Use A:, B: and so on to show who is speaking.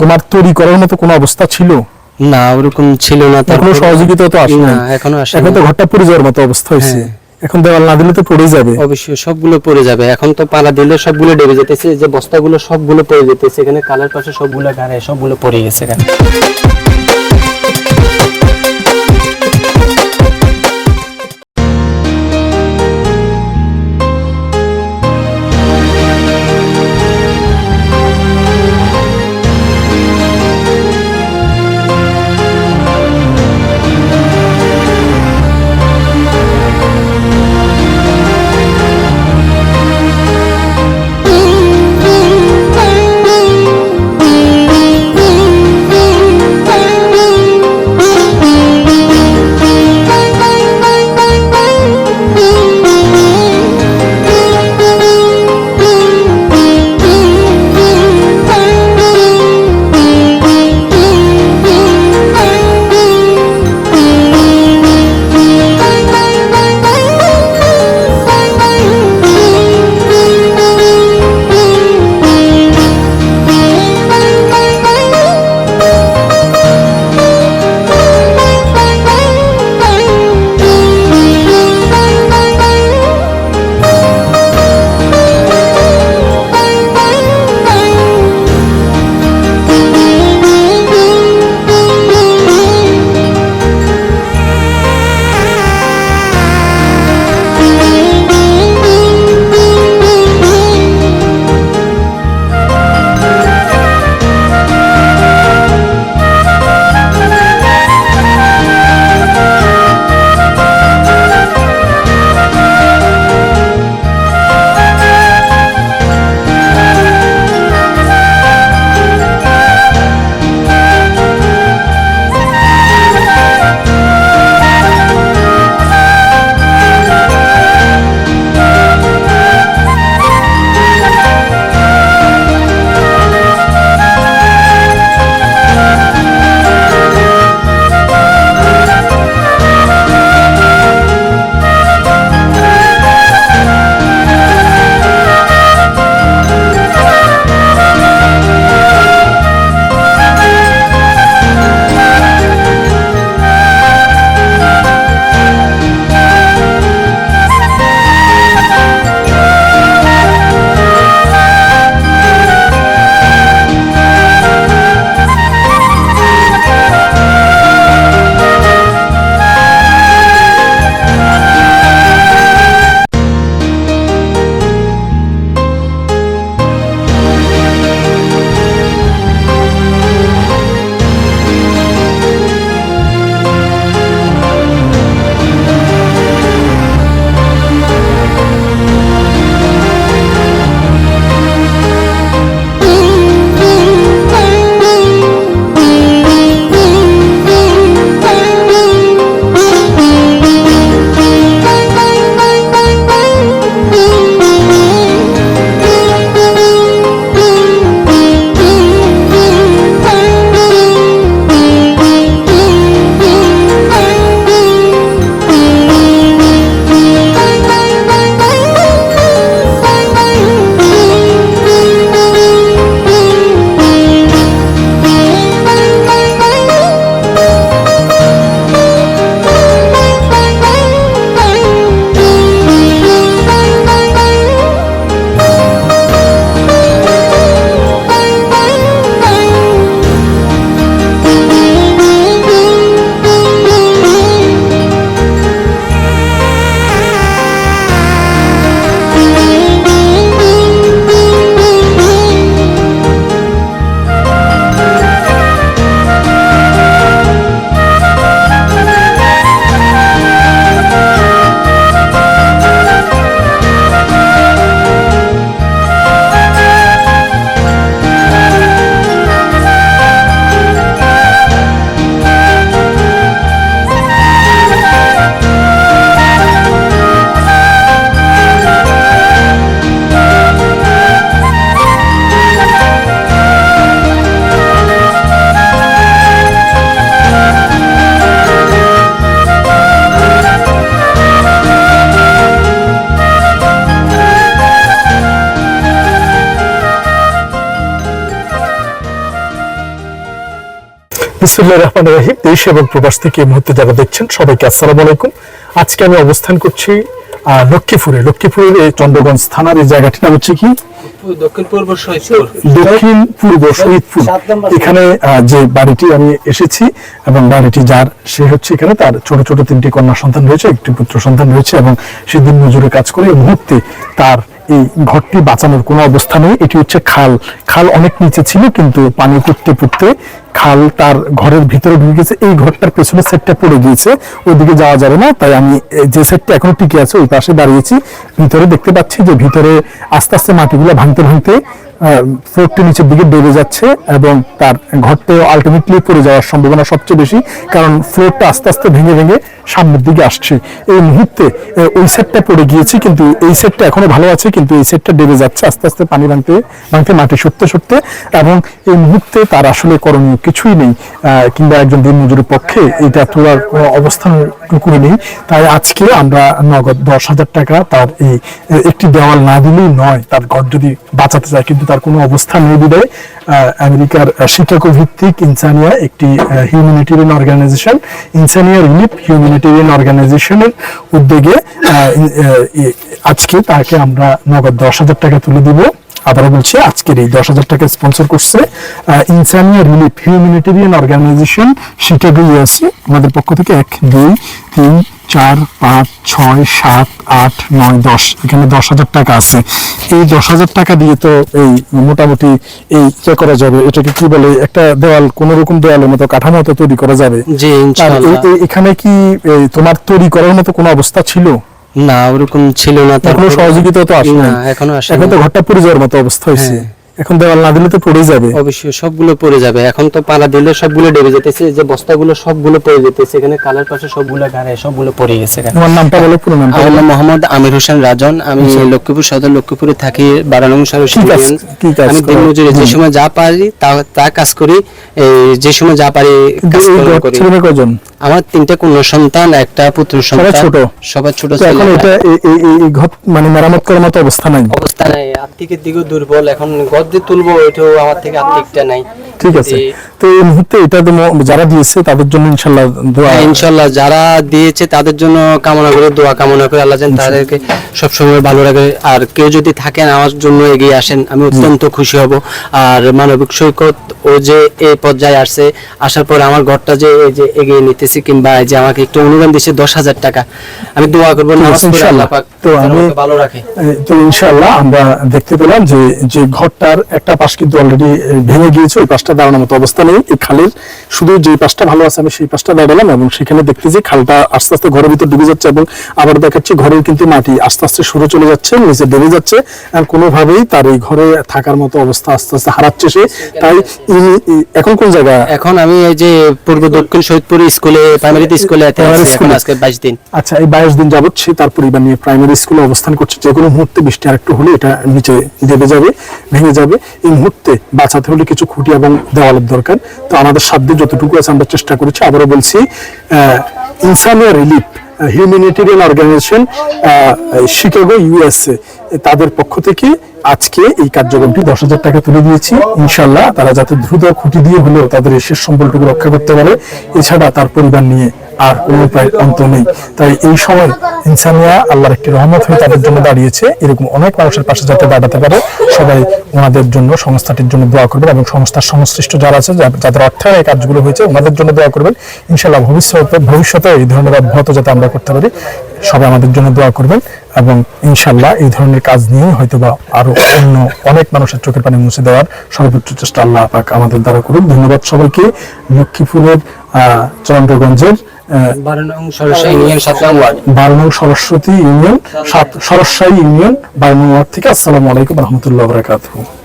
A: তোমার তৈরি করার মতো কোনো অবস্থা ছিল
B: না ওরকম ছিল না
A: তখন সহযোগিতা তো আসে
B: না এখনো আসে
A: এখন তো ঘরটা পড়ে যাওয়ার মতো অবস্থা হয়েছে হ্যাঁ। এখন দেওয়াল না দিলে তো পড়ে যাবে
B: অবশ্যই সবগুলো পড়ে যাবে এখন তো পালা দিলে সবগুলো ডেবে যেতেছে যে বস্তাগুলো সবগুলো পড়ে যেতেছে এখানে কালার পাশে সবগুলো গাড়ে সবগুলো পড়ে গেছে এখানে
A: বিসমুল্লাহ রহমান রাহিম দেশ এবং প্রবাস থেকে এই মুহূর্তে যারা দেখছেন সবাইকে আসসালামু আলাইকুম আজকে আমি অবস্থান করছি লক্ষ্মীপুরে লক্ষ্মীপুরের এই চন্দ্রগঞ্জ থানার এই জায়গাটি নাম হচ্ছে কি দক্ষিণ পূর্ব শহীদপুর এখানে যে বাড়িটি আমি এসেছি এবং বাড়িটি যার সে হচ্ছে এখানে তার ছোট ছোট তিনটি কন্যা সন্তান রয়েছে একটি পুত্র সন্তান রয়েছে এবং সে দিন মজুরে কাজ করে এই মুহূর্তে তার এই ঘরটি বাঁচানোর কোনো অবস্থা নেই এটি হচ্ছে খাল খাল অনেক নিচে ছিল কিন্তু পানি করতে পড়তে খাল তার ঘরের ভিতরে ঢুকে গেছে এই ঘরটার পেছনে সেটটা পড়ে গিয়েছে ওইদিকে যাওয়া যাবে না তাই আমি যে সেটটা এখনো টিকে আছে ওই পাশে দাঁড়িয়েছি ভিতরে দেখতে পাচ্ছি যে ভিতরে আস্তে আস্তে মাটিগুলো ভাঙতে ভাঙতে ফ্লোরটি নিচের দিকে বেড়ে যাচ্ছে এবং তার ঘরটিও আলটিমেটলি পড়ে যাওয়ার সম্ভাবনা সবচেয়ে বেশি কারণ ফ্লোরটা আস্তে আস্তে ভেঙে ভেঙে সামনের দিকে আসছে এই মুহূর্তে ওই সেটটা পড়ে গিয়েছে কিন্তু এই সেটটা এখনো ভালো আছে কিন্তু এই সেটটা ডেবে যাচ্ছে আস্তে আস্তে পানি ভাঙতে ভাঙতে মাটি সরতে সরতে এবং এই মুহূর্তে তার আসলে করণীয় কিছুই নেই কিংবা একজন দিনমজুরের পক্ষে এটা তোলার অবস্থানটুকুই নেই তাই আজকে আমরা নগদ দশ হাজার টাকা তার এই একটি দেওয়াল না দিলেই নয় তার ঘর যদি বাঁচাতে চায় কিন্তু তার কোনো অবস্থান নেই বিদায় আমেরিকার শিকাগো ভিত্তিক ইনসানিয়া একটি হিউম্যানিটেরিয়ান অর্গানাইজেশন ইনসানিয়া রিলিফ হিউম্যানিটেরিয়ান অর্গানাইজেশনের উদ্যোগে আজকে তাকে আমরা নগদ দশ হাজার টাকা তুলে দিব আবারও বলছি আজকের এই দশ হাজার টাকা স্পন্সর করছে ইনসানিয়া relief humanitarian organisation Chicago USA আমাদের পক্ষ থেকে এক দুই তিন চার পাঁচ ছয় সাত আট নয় দশ এখানে দশ হাজার টাকা আছে এই দশ হাজার টাকা দিয়ে তো এই মোটামুটি এই ইয়ে করা যাবে এটাকে কি বলে একটা দেওয়াল কোন রকম দেওয়ালের মতো কাঠামো তো তৈরি করা যাবে এখানে কি তোমার তৈরি করার মতো কোনো অবস্থা ছিল
B: না ওরকম ছিল না তার
A: সহযোগিতা তো আসে না এখনো
B: আসে এখন তো ঘরটা
A: পুরো যাওয়ার মতো অবস্থা হয়েছে হ্যাঁ। এখন দেওয়াল না দিলে তো পড়ে যাবে
B: অবশ্যই সবগুলো পড়ে যাবে এখন তো পালা দিলে সবগুলো ডেবে যেতেছে যে বস্তাগুলো সবগুলো পড়ে যেতেছে এখানে কালার পাশে সবগুলো গাড়ে সবগুলো পড়ে গেছে
A: আমার নামটা বলো পুরো নাম
B: আমার নাম মোহাম্মদ আমির হোসেন রাজন আমি আচ্ছা। লক্ষ্মীপুর সদর লক্ষ্মীপুরে থাকি বারানং সরসী আমি দিন মজুরি যে সময় যা পারি তা কাজ করি এই যে সময় যা পারি কাজ করি কয়জন আমার তিনটা কন্যা সন্তান একটা পুত্র সন্তান ছোট
A: সবার ছোট এখন এটা এই ঘর মানে মেরামত করার মতো অবস্থা নাই
B: অবস্থা নাই আর্থিকের দিকও দুর্বল এখন ঘর দিয়ে তুলবো এটাও আমার থেকে আর্থিকটা নাই
A: ঠিক আছে তো এই মুহূর্তে এটা তো যারা দিয়েছে তাদের জন্য দোয়া
B: হ্যাঁ, যারা দিয়েছে তাদের জন্য কামনা করে দোয়া কামনা করে আল্লাহ যেন তাদেরকে ভালো রাখে আর কেউ যদি থাকেন আমার জন্য এগিয়ে আসেন আমি অত্যন্ত খুশি হব আর মানবিক সৈকত ও যে এই পর্যায়ে আসছে আসার পর আমার ঘরটা যে এই যে এগিয়ে নিতেছি কিংবা যে আমাকে একটু অনুদান দিয়েছে দশ হাজার টাকা আমি দোয়া করবো ইনশাল্লাহ তো আমি ভালো রাখে
A: তো আমরা দেখতে পেলাম যে যে ঘরটার একটা পাশ কিন্তু অলরেডি ভেঙে গিয়েছে ওই পাশটা পাশটা দাঁড়ানোর মতো অবস্থা নেই এই খালের শুধু যে পাশটা ভালো আছে আমি সেই পাশটা দাঁড়ালাম এবং সেখানে দেখতে যে খালটা আস্তে আস্তে ঘরের ভিতরে ডুবে যাচ্ছে এবং আবার দেখাচ্ছি ঘরের কিন্তু মাটি আস্তে আস্তে সরে চলে যাচ্ছে নিচে দেবে যাচ্ছে আর কোনোভাবেই তার এই ঘরে থাকার মতো অবস্থা আস্তে আস্তে হারাচ্ছে সে তাই এখন কোন জায়গা
B: এখন আমি এই যে পূর্ব দক্ষিণ শহীদপুর স্কুলে প্রাইমারি স্কুলে আজকে বাইশ দিন
A: আচ্ছা এই বাইশ দিন যাবত সে তার পরিবার নিয়ে প্রাইমারি স্কুলে অবস্থান করছে যে কোনো মুহূর্তে বৃষ্টি আর একটু হলে এটা নিচে দেবে যাবে ভেঙে যাবে এই মুহূর্তে বাঁচাতে হলে কিছু খুঁটি এবং দেওয়ালের দরকার তো আমাদের সাধ্য যতটুকু আছে আমরা চেষ্টা করেছি আবারও বলছি ইনসানিয়া relief humanitarian organisation Chicago USA তাদের পক্ষ থেকে আজকে এই কার্যক্রমটি দশ হাজার টাকা তুলে দিয়েছি ইনশাল্লাহ তারা যাতে দ্রুত খুঁটি দিয়ে হলেও তাদের শেষ সম্বলটুকু রক্ষা করতে পারে এছাড়া তার পরিবার নিয়ে আর কোন উপায় অন্ত নেই তাই এই সময় ইনসানিয়া আল্লাহর একটি রহমত হয়ে তাদের জন্য দাঁড়িয়েছে এরকম অনেক মানুষের পাশে যাতে দাঁড়াতে পারে সবাই ওনাদের জন্য সংস্থাটির জন্য দোয়া করবেন এবং সংস্থার সংশ্লিষ্ট যারা আছে যাদের অর্থায়নে কাজগুলো হয়েছে ওনাদের জন্য দোয়া করবেন ইনশাল্লাহ ভবিষ্যতে ভবিষ্যতে এই ধরনের অব্যাহত যাতে আমরা করতে পারি সবাই আমাদের জন্য দোয়া করবেন এবং ইনশাল্লাহ এই ধরনের কাজ নিয়ে হয়তো বা আরো অন্য অনেক মানুষের চোখের পানি মুছে দেওয়ার সর্বোচ্চ চেষ্টা আল্লাহ পাক আমাদের দ্বারা করুন ধন্যবাদ সবাইকে লক্ষ্মীপুরের চন্দ্রগঞ্জের বারনৌ সরস্বতী ইউনিয়ন সরস্বাই ইউনিয়ন বারনং থেকে আসসালামু আলাইকুম রহমতুল্লাহ বরাকাতু